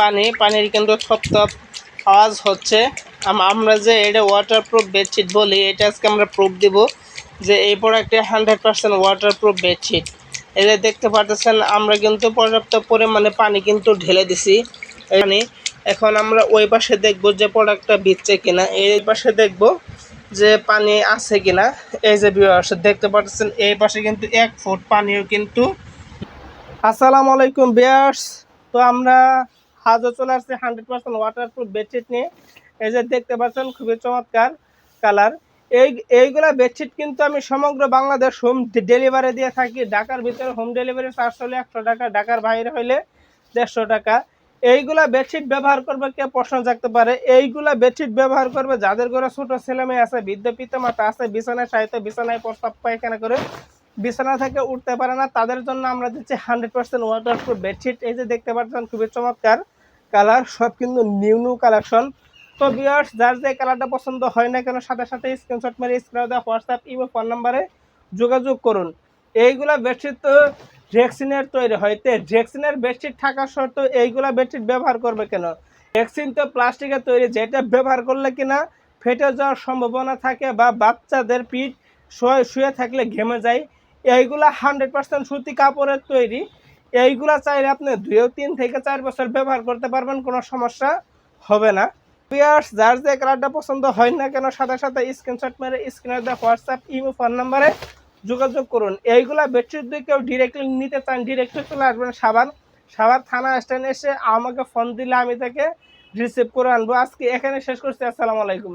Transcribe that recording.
পানি, পানির কিন্তু থপ থপ আওয়াজ হচ্ছে। আমরা যে এটা ওয়াটার প্রুফ বেডশিট বলি, এটা আজকে আমরা প্রুফ দিব যে এই প্রোডাক্টে hundred percent waterproof bedsheet এটা দেখতে পাচ্ছেন আমরা কিন্তু পর্যাপ্ত পরিমাণে পানি কিন্তু ঢেলে দিছি। এখানে এখন আমরা ওই পাশে দেখব যে প্রোডাক্টটা ভিজছে কিনা। এই পাশে দেখব যে পানি আছে কিনা। এই যে ভিউয়ার্স দেখতে পাচ্ছেন এই পাশে কিন্তু এক ফুট পানিও কিন্তু। আসসালামু আলাইকুম বিয়ার্স তো আমরা হাজও চলে আসছি hundred percent waterproof bedsheet নিয়ে। এই যে দেখতে পাচ্ছেন, খুবই চমৎকার কালার এই, এইগুলা বেডশিট কিন্তু আমি সমগ্র বাংলাদেশ হোম ডেলিভারি দিয়ে থাকি। ঢাকার ভিতরে হোম ডেলিভারি চার্জ হলে একশো টাকা, ঢাকার বাইরে হইলে দেড়শো টাকা। এইগুলা বেডশিট ব্যবহার করবে কে? প্রশ্ন থাকতে পারে। এইগুলা বেডশিট ব্যবহার করবে যাদের ঘরে ছোট ছেলে মেয়ে আছে, বৃদ্ধ পিতামাতা আছে, বিছানায় সাহিত্য বিছানায় প্রস্তাব পায়খানা করে বিছানা থেকে উঠতে পারে না। তাদের জন্য আমরা দিচ্ছি hundred percent waterproof bedsheet এই যে দেখতে পাচ্ছেন, খুবই চমৎকার। কালার, সব কিন্তু নিউ নিউ কালেকশন তো বিয়ার্স যার যে কালারটা পছন্দ হয় না কেন, সাথে সাথে স্ক্রিনশট মেরে স্ক্রিনে দেওয়া হোয়াটসঅ্যাপ ইমো ফোন নাম্বারে যোগাযোগ করুন। এইগুলা বেডশিট তো ড্রেক্সিনের তৈরি হয়। তে ড্রেক্সিনের বেডশিট থাকা সত্ত্বেও এইগুলা বেডশিট ব্যবহার করবে কেন? ড্রেক্সিন তো প্লাস্টিকের তৈরি, যেটা ব্যবহার করলে কিনা ফেটে যাওয়ার সম্ভাবনা থাকে বা বাচ্চাদের পিঠ শুয়ে শুয়ে থাকলে ঘেমে যায়। এইগুলা হান্ড্রেড পার্সেন্ট সুতি কাপড়ের তৈরি। এইগুলা চাইলে আপনি দুইও তিন থেকে চার বছর ব্যবহার করতে পারবেন, কোনো সমস্যা হবে না। পিয়ার্স যার যে কালারটা পছন্দ হয় না কেন, সাথে সাথে স্ক্রিনশট মেরে স্ক্রিনে দেওয়া হোয়াটসঅ্যাপ ইমো ফোন নাম্বারে যোগাযোগ করুন। এইগুলা বেডশিট দিয়ে কেউ ডিরেক্টলি নিতে চান ডিরেক্টলি চলে আসবেন সাবান সাবান থানা স্ট্যান্ড এসে আমাকে ফোন দিলে আমি তাকে রিসিভ করে আনব। আজকে এখানে শেষ করছি, আসসালামু আলাইকুম।